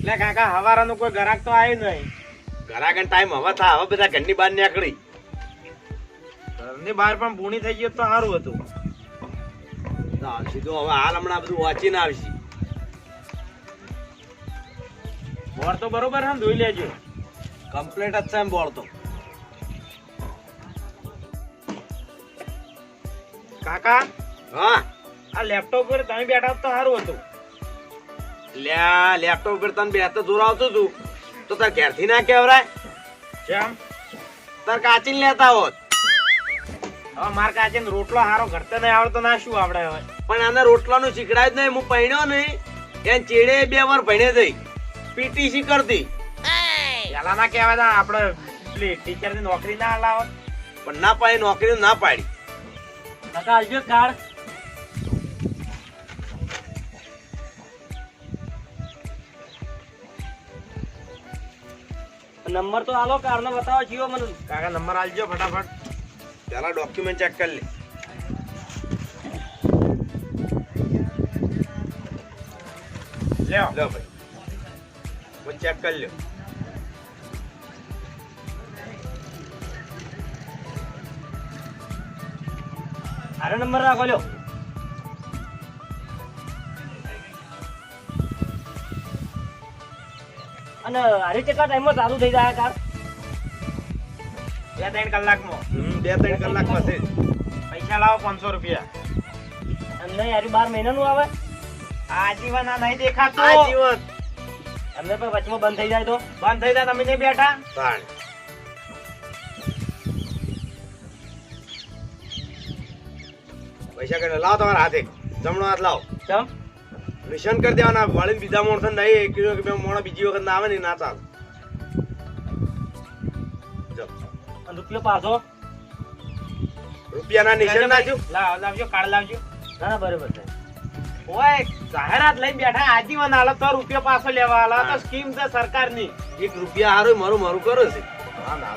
એટલે કાકા હવારાનું કોઈ ગરાક તો આવ્યું નહીં. ઘરાગન ટાઈમ હવે થા હવે બધા ઘરની બહાર નીકળી. ઘરની બહાર પણ પૂણી થઈ ગયો તો સારું હતું. સીધો હવે હાલ હમણાં બધું વાંચીને આવશે. બોર તો બરોબર છે ધોઈ લેજો. કમ્પ્લીટ જ છે એમ બોલતો કાકા હા. આ લેપટોપ પર તમે બેઠા તો સારું હતું. લ્યા લેપટોપ ઉપર તને બે તો જોર આવતું તું. તો તાર ઘેરથી ના કેવરાય? જેમ તાર કાચીને લેતા હોત. હવે માર કાચે રોટલો હારો ઘરતે નહીં આવડતો ના શું આવડે હવે? પણ આને રોટલાનું શીખડાય જ નહીં હું પહેણ્યો નહીં. એને ચેડે બે વાર ભણે થઈ પીટીસી કરતી? પેલા ના કહેવાય તા આપણે પેલી ટીચરની નોકરી ના લાવો પણ ના પાડી નોકરી ના પાડી. કાકા આવજો કાર્ડ નંબર તો આલો કાર નો બતાવો જીઓ મને. કાકા નંબર આલજો ફટાફટ. પેલા ડોક્યુમેન્ટ ચેક કરી લે. લ્યો. લો ભાઈ. હું ચેક કરી લ્યો. આરો નંબર રાખો લ્યો. અને આરી કેટલા ટાઈમમાં ચાલુ થઈ જાય કાર બે ત્રણ કલાકમાં. બે ત્રણ કલાકમાં છે પૈસા લાવો પાંચસો રૂપિયા. એમને યાર બાર મહિનાનું આવે. આજીવન આ નહીં દેખાતું. આજીવન. જીવન એમને પણ વચમાં બંધ થઈ જાય તો. બંધ થઈ જાય તમે નહીં બેઠા? તાણ પૈસા કરી લાવો તમારા હાથે. જમણો હાથ લાવો. ચમ નિશાન કરી દેવાના વાળીને બીજા માણસો નહીં એક કિલો કે મોણા બીજી વખત ના આવે ને ના ચાલે. રૂપિયો પાછો? રૂપિયાના નિશાન લાવ લાવજો કાર્ડ લાવજો. ના ના બરોબર છે. ઓય જાહેરાત લઈને બેઠા આજીવન આલો તો રૂપિયો પાછો લેવા આલો તો સ્કીમ છે સરકારની. એક રૂપિયા હારું મારું મારું કરો છે. હા ના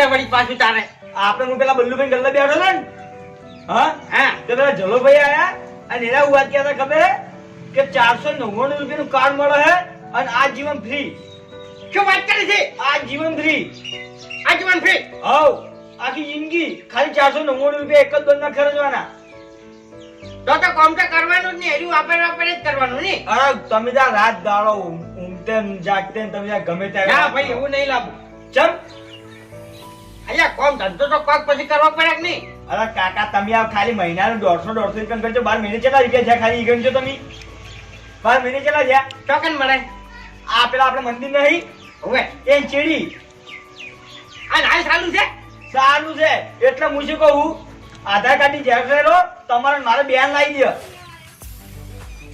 છે વળી પાછું તારે. આપણે હું પેલા બલ્લુભાઈ ગલ્લા બેઠો ને? હા? હા. તો પેલા જલોભાઈ આયા અને એના હું વાત કહેતા ખબર હે? કે ચારસો નવ્વાણું રૂપિયાનું કાર્ડ મળે હે અને આ જીવન ફ્રી શું વાત કરી છે? આ જીવન ફ્રી આજીવન ફ્રી હવ. આખી જિંદગી ખાલી ચારસો નવ્વાણું રૂપિયા એક જ દોડના ખર્ચવાના. તો તો કોમ તો કરવાનું જ નહીં હજુ વાપર વાપર જ કરવાનું નહીં. અરે તમે ત્યાં રાત દાડો ઊંઘતે જાગતે તમે ત્યાં ગમે ત્યાં ના ભાઈ એવું નહીં લાવું ચમ? અહીંયા કોમ ધંધો તો કોક પછી કરવો પડે કે નહીં? અરે કાકા તમે આ ખાલી મહિનાનું દોઢસો દોઢસો રૂપિયા કરજો. બાર મહિને કેટલા રૂપિયા છે ખાલી ઈ છો તમે. બાર મહિને કેટલા છે ટોકન મળે? આ પેલા આપણે મંદિર નહીં? હવે. એ ચીડી. આ ચાલુ છે? સારું છે. એટલે હું શું કહું? આધાર કાર્ડની ઝેરોક્ષ લઈ લો તમારે મારે બેન લાવી દે.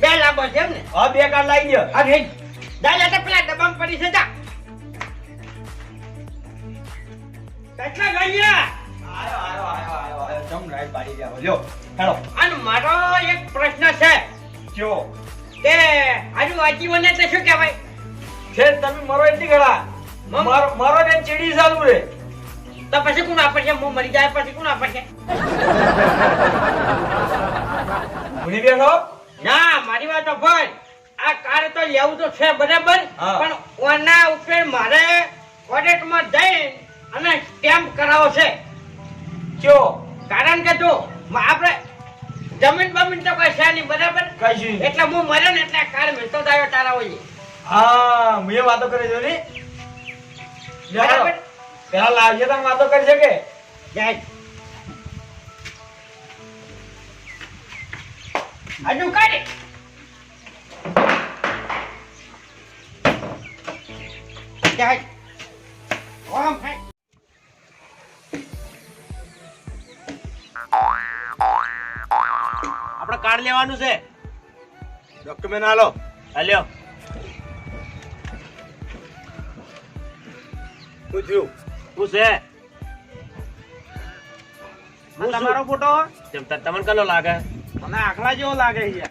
બે લાભો છે એમ ને? હા બે કાર્ડ લાવી દે. હા દાદા પેલા ડબ્બામાં પડી છે જા. કેટલા ગયા આયો આયો આયો આયો આયો. જમ રાઈટ પાડી ગયા લ્યો હેલો અને મારો એક પ્રશ્ન છે. જો કે આજુ આજીવન એટલે શું કહેવાય? છે તમે મરો એટલી ગળા મારો મારો ને ચીડી ચાલુ રે તો પછી કોણ આપશે હું મરી જાય પછી કોણ આપશે ભૂલી બેઠો? ના મારી વાત ભાઈ આ કાર તો લેવું તો છે બરાબર પણ ઓના ઉપર મારે ઓડિટમાં જઈ અને સ્ટેમ્પ કરાવો છે? જો કારણ કે જો આપણે જમીન બમીન તો કોઈ છે નહીં બરાબર? એટલે હું મર્યો ને એટલે કાર મિલતો જ તારા હોય હા મેં વાતો કરી જો ને બરાબર? પેલા લાવજે તમે વાતો કરી શકે. હજુ કાઢે. જાય. ઓમ થાય આપણે કાર્ડ લેવાનું છે. ડોક્યુમેન્ટ હાલો. હાલ્યો પૂછ્યું. શું છે? તમારો ફોટો? તેમ તમને કલો લાગે? મને આખલા જેવો લાગે છે.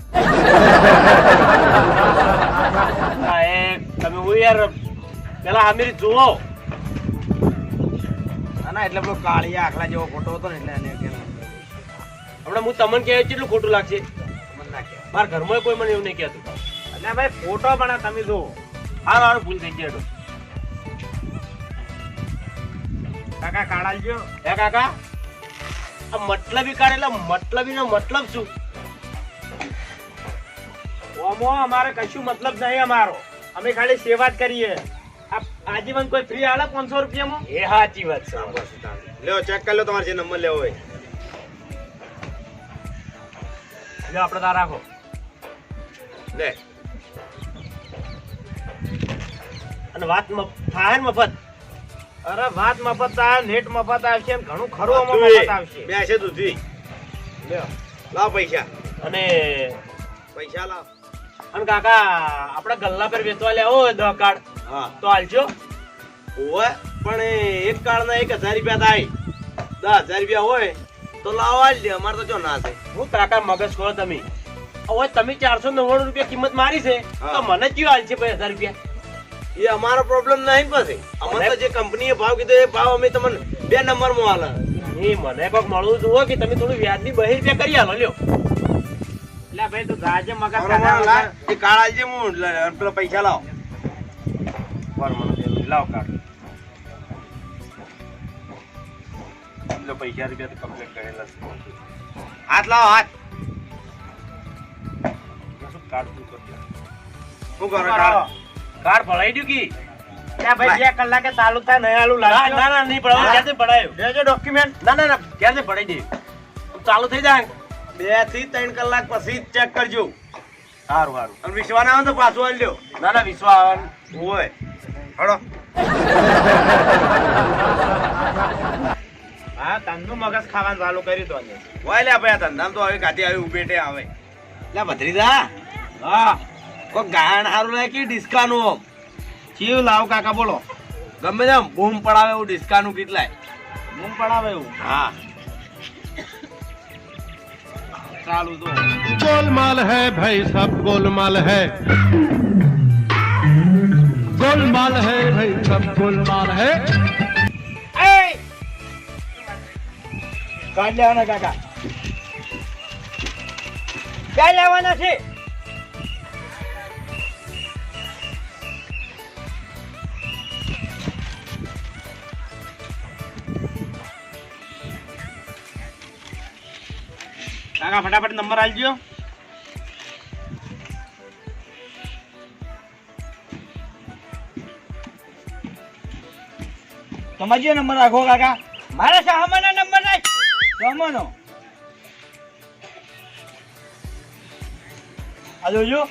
એ તમે હું યાર પેલા આમિર જુઓ. ના એટલે પેલો કાળિયા આખલા જેવો ફોટો હતો ને એટલે હમણાં હું તમને કહે કેટલું ખોટું લાગશે. મારા ઘરમાં કોઈ મને એવું નહીં કહેતું. એટલે ભાઈ ફોટો પણ તમે જો હારું હારું ભૂલ થઈ ગયો. કાકા કાળાલજો હે કાકા? આ મતલબી કાર્ડ એટલે મતલબી નો મતલબ શું? ઓમો અમારે કશું મતલબ નહીં અમારો. અમે ખાલી સેવા જ કરીએ. આ આજીવન કોઈ ફ્રી આલે પાંચસો રૂપિયામાં? એ સાચી વાત છે. લ્યો ચેક કરી લો તમારે જે નંબર લેવો હોય. લ્યો આપણે તાર રાખો. લે. અને વાત ફાયન મફત? અરે વાત મફત આવે નેટ મફત આવશે ઘણું ખરું આમાં મફત આવશે. બે છે દૂધી લે. લાવ પૈસા. અને પૈસા લાવ. અને કાકા આપણે ગલ્લા પર વેચવા લેવો હોય દહ કાર્ડ હા. તો હાલજો ઓવે પણ એક કાર્ડ ના એક હજાર રૂપિયા થાય. દસ હજાર રૂપિયા હોય. તો લાવવા જ દે અમારે તો જો ના થાય. હું કાકા મગજ કહો તમે. હવે તમે ચારસો નવ્વાણું રૂપિયા કિંમત મારી છે તો મને કયો હાલ છે હજાર રૂપિયા? એ અમારો પ્રોબ્લેમ નહીં પછી. અમને તો જે કંપનીએ ભાવ કીધો એ ભાવ અમે તમને બે નંબરમાં હાલે એ મને કોઈક મળવું જુઓ કે તમે થોડું વ્યાજની બહી રૂપિયા કરી હાલો લ્યો. એટલે ભાઈ તું ગાજે મગજ કાળા જે હું પૈસા લાવ. લાવો કાર્ડ લો પૈસા રૂપિયા તો કમ્પ્લીટ કરેલા છે. હાથ લાવો હાથ. શું કાર્ડ શું કરજો શું કરો કરો. કાર્ડ? કાર્ડ ભરાઈ ગયું કી? એટલે ભાઈ બે કલાકે ચાલુ થાય નહીં આલું ના લાગજો. ના ના નહીં પડાવ્યું ક્યાંથી પડાયું લેજો ડોક્યુમેન્ટ ના ના ના ક્યાંથી પડાઈ દે ચાલુ થઈ જાય બેથી ત્રણ કલાક પછી ચેક કરજો. સારું સારું અને વિશ્વાસ આવે તો પાછું હાલ લ્યો ના ના વિશ્વાસ હોય. હળો. હા તનનું મગજ ખાવાનું ચાલુ કર્યું તો ને. વાય લે ભાઈ આ ધંધામાં તો હવે કાઢી આવી ઉભેટે આવે લે ભત્રીજા હા કોઈ ગાયણ સારું લાગે ડિસ્કાનું આમ ચીવ લાવ કાકા બોલો ગમે તેમ બૂમ પડાવે એવું ડિસ્કાનું કેટલાય મૂંગ પડાવે એવું હા ચાલુ તો गोलमाल है भाई सब गोलमाल है गोल गोलमाल है भाई सब गोलमाल है કાઢ લેવાના કાકા. ક્યાં લેવાના છે? કાકા, ફટાફટ નંબર આલજો તમારી નંબર રાખો કાકા. મારા શાહ સામાનો આ જોજો.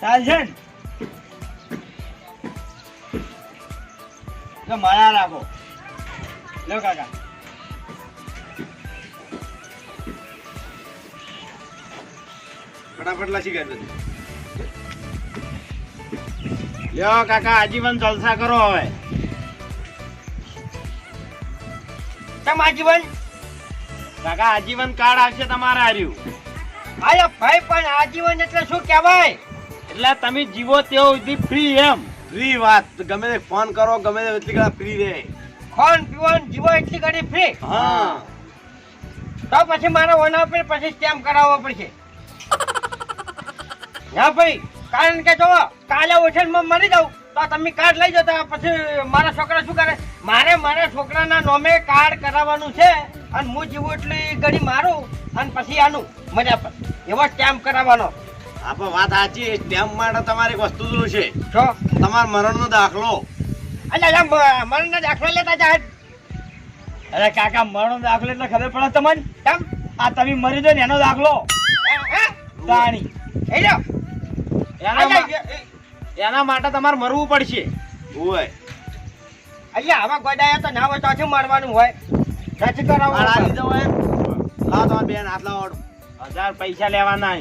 ચાલશે ને. મારા રાખો. લો કાકા. ફટાફટ લસી ગયા. લ્યો કાકા, આજીવન જલસા કરો હવે. કેમ આજીવન? કાકા આજીવન કાર્ડ આવશે તમારે હાર્યું. આયો ભાઈ પણ આજીવન એટલે શું કહેવાય? એટલે તમે જીવો તેવો સુધી ફ્રી એમ. ફ્રી વાત ગમે તે ફોન કરો ગમે તે એટલી કડા ફ્રી રહે. ફોન પીવન જીવો એટલી ઘડી ફ્રી હા. તો પછી મારા ઓના પર પછી સ્ટેમ્પ કરાવવો પડશે. હા ભાઈ કારણ કે જો કાલે હોટલમાં મરી જાઉં. તો તમે કાર્ડ લઈ જતા પછી મારા છોકરા શું કરે? મારે મારા છોકરાના નામે કાર્ડ કરાવવાનું છે અને હું જીવું એટલી ગળી મારું અને પછી આનું મજા પર. એવો સ્ટેમ્પ કરાવવાનો. આપણે વાત સાચી સ્ટેમ્પ માટે તમારી વસ્તુ શું છે? છો તમારા મરણનો દાખલો. અલ્યા મરણનો દાખલો લેતા જાય અરે કાકા મરણનો દાખલો એટલે ખબર પડે તમને? કેમ? આ તમે મરી દો ને એનો દાખલો. દાણી એ લ્યો એના માટે તમારે મરવું પડશે. હોય. અલ્યા આવા ગોડાયા તો ના હોય તો શું મારવાનું હોય? નથી આ આ લીધો હોય. લાવો તમારે બેન આટલા લાવો હજાર પૈસા લેવાના.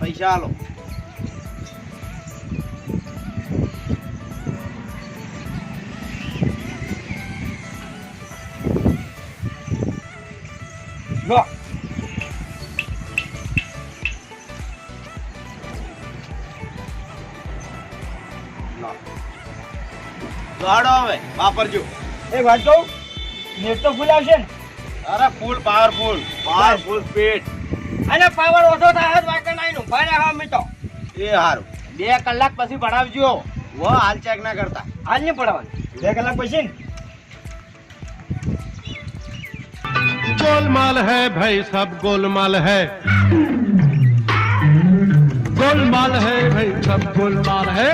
પૈસા આલો. લો. હાડો હવે વાપરજો એ વાત કહું નેટ તો ફૂલ આવશે ને અરે ફૂલ પાવરફુલ પાવરફુલ સ્પીડ અને પાવર ઓછો થાય જ વાંકે નાઈ નું ભારે હા મી તો એ હારું બે કલાક પછી ભણાવજો વો હાલ ચેક ના કરતા હાલ નહીં પડવાનું બે કલાક પછી ને गोलमाल है भाई सब गोलमाल है गोलमाल है भाई सब गोलमाल है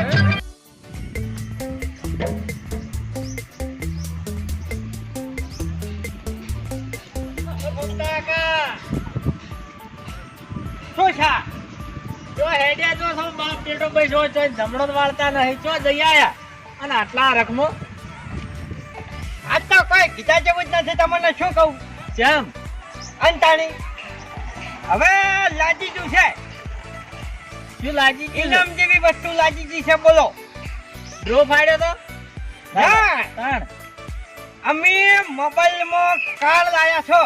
શું જો હેડે તો સૌ બાપ બેટો પૈસો છો જમણો વાળતા નહીં ચો જઈ આયા. અને આટલા રકમો? આજ તો કોઈ કીધા જેવું જ નથી તમને શું કહું? જેમ. અંતાણી હવે લાજી તું છે. શું લાગી ગયું ઇનામ જેવી વસ્તુ લાજી ગઈ છે બોલો. ડ્રો ફાડ્યો તો? હા અમે મોબાઈલમાં કાર્ડ લાયા છો.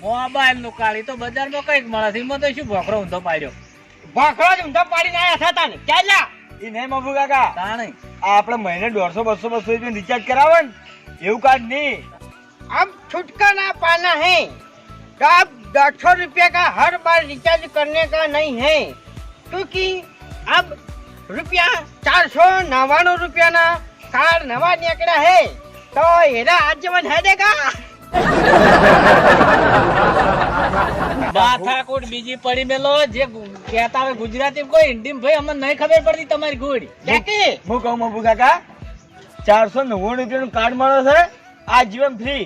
મોબાઈલ નું કાળી તો બજારમાં કઈક મળે છે એમાં તો શું ભોખરો ઊંધો પાડ્યો ભાખરો જ ઊંધો પાડીને આયા હતા તાને ક્યાં લ્યા ઈ નહીં બાબુ કાકા તાણ આ આપણે મહિને દોઢસો બસો બસો રૂપિયા રિચાર્જ કરાવે ને એવું કાર્ડ નહીં अब छुटका ना पाना है तो आप दस सौ रुपये का हर बार रिचार्ज करने का नहीं है क्योंकि अब रुपया चार सौ नवाणु रुपया ना कार्ड नवा निकला है तो एरा आजीवन है देगा માથાકૂટ બીજી પડી મેલો જે કહેતા હોય ગુજરાતી કોઈ હિન્દી ભાઈ અમને નહીં ખબર પડતી તમારી ગોળી હું કહું મબુ કાકા ચારસો નવ્વાણું રૂપિયાનું કાર્ડ મળે છે. આ જીવન ફ્રી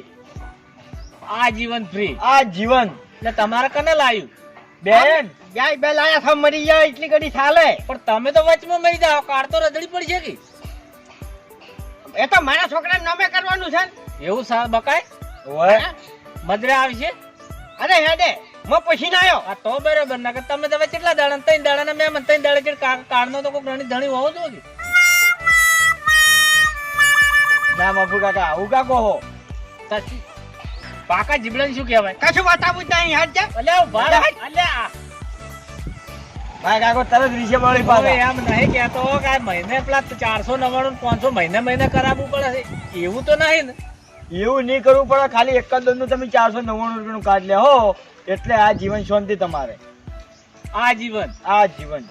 આ જીવન ફ્રી આ જીવન. એટલે તમારે કને લાવ્યું? બેન! જાય બે લાયા છો મરી જાય એટલી ઘડી ચાલે પણ તમે તો વચમાં મરી જાઓ કાર તો રદડી પડી છે કે? એ તો મારા છોકરાને નામે કરવાનું છે ને. એવું સા બકાય? ઓય મદરા આવશે? અરે હેડે હું પૂછીને આવ્યો આ તો બરોબર ના કે તમે તમે કેટલા દાડા ને ત્રણ દાડા ને મેં ત્રણ દાડા કે કાર નો તો કોઈ ઘણી ધણી હોવો જોઈએ. ના મફુ કાકા આવું કા કહો? સાચી. પાકા જીબડાને શું કહેવાય? કશું બતાવું જ નહીં હાથ જા. અલ્યા ભાડા અલ્યા ભાઈ કાકો તરત રીસે બળી હવે એમ નહીં કહેતો કે મહિને પેલા ચારસો નવ્વાણું પાંચસો મહિને મહિને કરાવવું પડે એવું તો નહીં ને. એવું નહીં કરવું પડે ખાલી એક જ દંડનું તમે ચારસો નવ્વાણું રૂપિયાનું કાર્ડ લે હો. એટલે આ જીવન શાંતિ તમારે. આ જીવન? આ જીવન.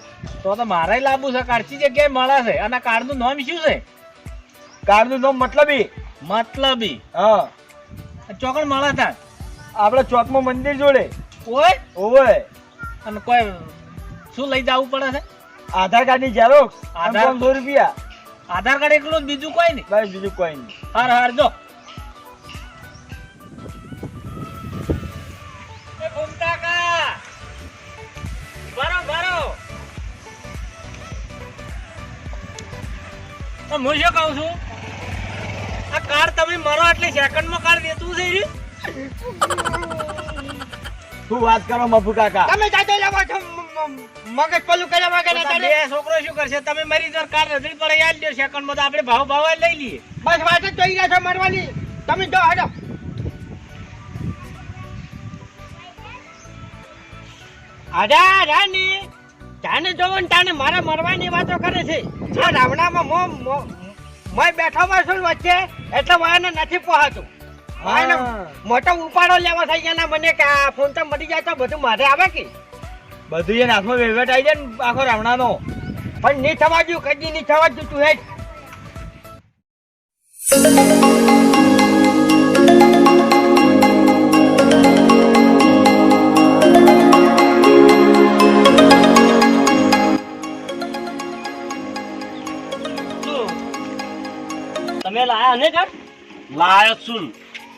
તો તો મારે લાંબુ છે કારચી જગ્યાએ મળે છે. અને કાર્ડનું નામ શું છે? કાર્ડનું નામ મતલબી. મતલબી. હા. ચોકડ મળે ત્યાં આપણે ચોકમાં મંદિર જોડે. ઓય? ઓવે. અને કોઈ શું લઈ જવું પડે છે? આધાર કાર્ડની ઝેરોક્સ આધાર- સો રૂપિયા. આધાર કાર્ડ એકલું બીજું કોઈ નહીં? બસ બીજું કોઈ નહીં. હાર હાર જો. હું શું કહું છું? આ કાર તમે મરો એટલે સેકન્ડમાં કાર દેતું છે ઈ? શું વાત કરો મફુ કાકા? તમે જાતે લાવો છો મગજ પેલું કર્યા વગર બે છોકરો શું કરશે? તમે મરી જર કાર રજડી પડે યાદ લ્યો સેકન્ડમાં તો આપણે ભાવ ભાવ લઈ લઈએ. બસ વાત જ જોઈ રહ્યા છો મરવાની. તમે જો હડો આડા રાની. જાને જોવો ને તાને મારા મરવાની વાતો કરે છે. આ રાવણામાં મો મય બેઠો છું વચ્ચે? એટલે વાયને નથી પહોંચતું વાયને મોટો ઉપાડો લેવા થઈ ગયા ના મને કે આ ફોન તો મરી જાય તો બધું મારે આવે કે? બધું એને હાથમાં વેવટ આવી જાય ને આખો રાવણાનો. પણ નહીં થવા દઉં કદી નહીં થવા દઉં તું હેડ. લાયા ને કાર લાયો છું.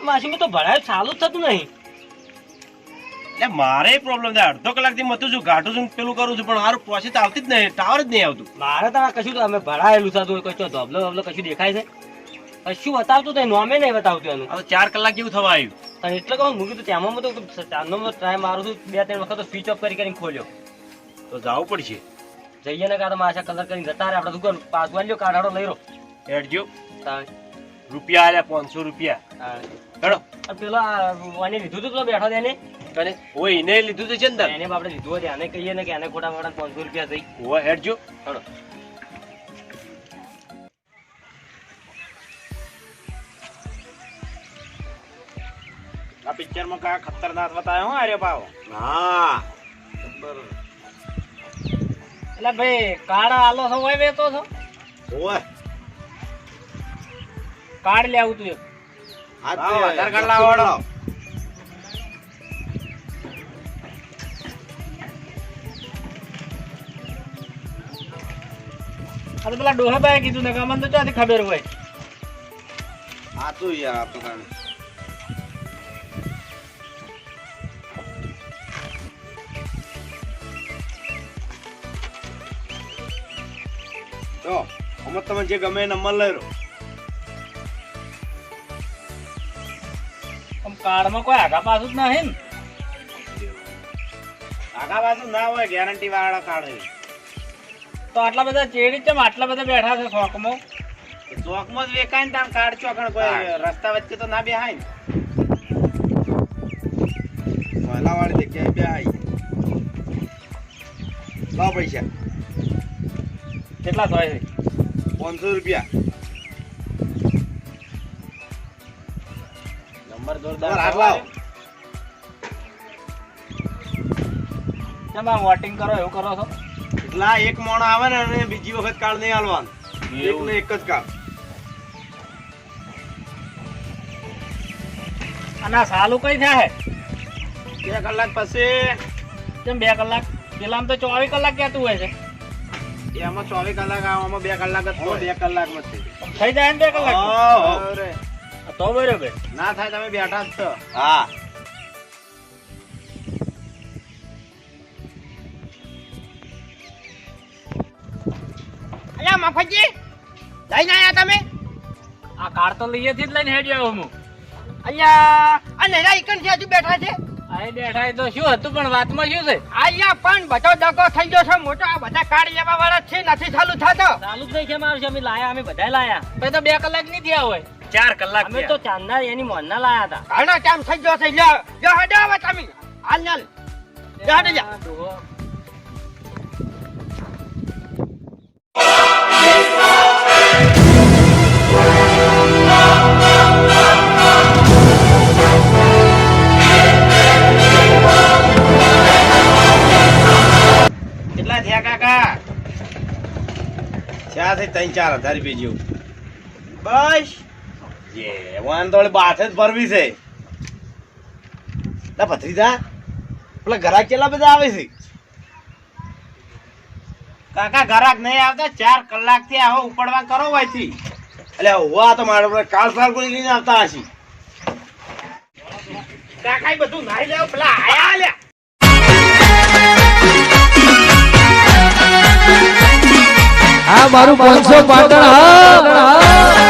માસી તો ભરાય ચાલુ જ થતું નહીં. એટલે મારે પ્રોબ્લેમ થાય. અડધો કલાકથી મતું છું ઘાટું છું પેલું કરું છું પણ મારું પ્રોસેસ આવતી જ નહીં ટાવર જ નહીં આવતું. મારે તો કશું તો અમે ભરાયેલું થતું હોય કોઈ ધોબલો ધોબલો કશું દેખાય છે? કશું બતાવતું તો નોમે નહીં બતાવતું એનું. હવે ચાર કલાક જેવું થવા આવ્યું. તને એટલે કહું મૂકી તો ત્યાંમાં તો ચાંદનો ટ્રાય મારું છું બે ત્રણ વખત સ્વિચ ઓફ કરી કરીને ખોલ્યો. તો જવું પડશે. જઈએ ને કાં તો માશા કલર કરીને જતા રહે. આપણે શું કરું પાસવાન લ્યો કાઢાડો લઈ રહ્યો હેડજો. રૂપિયા આલ્યા પાંચસો રૂપિયા. હેડો. આ પેલા વાને લીધું તું પેલો બેઠો તેને? કને ઓય એને લીધું તું છે ને એને આપણે લીધું હોય આને કહીએ ને કે આને ખોટા મોટા પાંચસો રૂપિયા થઈ. ઓય હેડજો. હેડો. આ પિક્ચરમાં કા ખતરનાક બતાવ્યો હો અરે ભાવ? હા. એટલે ભાઈ કાળા આલો છો હોય વેતો છો? ઓય. કાર્ડ લેવું તું એક લાવો, આધાર કાર્ડ લાવો, હેડો. આ પેલા ડોહાભાઈ કીધું ને કે અમને તો ક્યાંથી ખબર હોય આ તો યાર આ તો કાંઈ. તો અમે તમે જે ગમે એ નંબર લઈ લો કાર્ડમાં કોઈ આગા પાછું જ નહીં ને. આગા બાજુ ના હોય ગેરંટી વાળા કાર્ડ તો આટલા બધા ચેડી ચમ આટલા બધા બેઠા છે શોખમાં. શોકમાં જ વેકાય ને તાર કાર્ડ ચોકણ કોઈ રસ્તા વચ્ચે તો ના બેહાય ને. પહેલા જગ્યાએ બે આવી લાવ પૈસા. કેટલા થાય છે? પાંચસો રૂપિયા. નંબર જોરદાર હાથ લાવ. કેમ વોટિંગ કરો એવું કરો છો? એટલા એક મોણો આવે ને અને બીજી વખત કાર્ડ નહીં હાલવાનું. એક ને એક જ કાર્ડ અને આ સાલું કઈ થાય? બે કલાક પછી. કેમ બે કલાક? પેલા તો ચોવીસ કલાક કહેતું હોય છે. એમાં ચોવીસ કલાક આવામાં બે કલાક જ થાય. બે કલાકમાં નથી થઈ જાય. ને બે કલાક તો બરોબર. ના થાય તમે બેઠા જ છો. હા. અલ્યા મફતજી લઈને આયા તમે? આ કાર તો લઈએ થી જ લઈને હેડી આવ્યો હું. અલ્યા આ નેરા છે હજુ બેઠા છે? અહીં બેઠા એ તો શું હતું પણ વાતમાં શું છે? અલ્યા પણ બધો દગો થઈ ગયો છે. મોટો આ બધા કાર્ડ લેવા વાળા છે નથી ચાલુ થતો. ચાલુ જ નહીં કેમ આવશે અમે લાયા અમે બધા લાયા. તો બે કલાક નહીં થયા હોય. ચાર કલાક અમે તો ચાંદા એની મોન મોનના લાયા હતા. આના ટાઈમ થઈ ગયો છે? લ્યો લ્યો હડે હવે તમે. હાલ હાલ. લ્યો હડે લ્યો. કેટલા થયા કાકા? ચાર ત્રણ ચાર હજાર રૂપિયા જેવું. બસ. જે તો બાથે જ ભરવી છે. લા ભત્રીજા પેલા ઘરાક કેટલા બધા આવે છે? કાકા, ઘરાક નહીં આવતા, ચાર કલાકથી આવો કરો હોવા તો મારા પર કોઈ લઈને આવતા હશે. કાકા બધું પેલા આયા લ્યા આ મારું પાંચસો પાટણ હા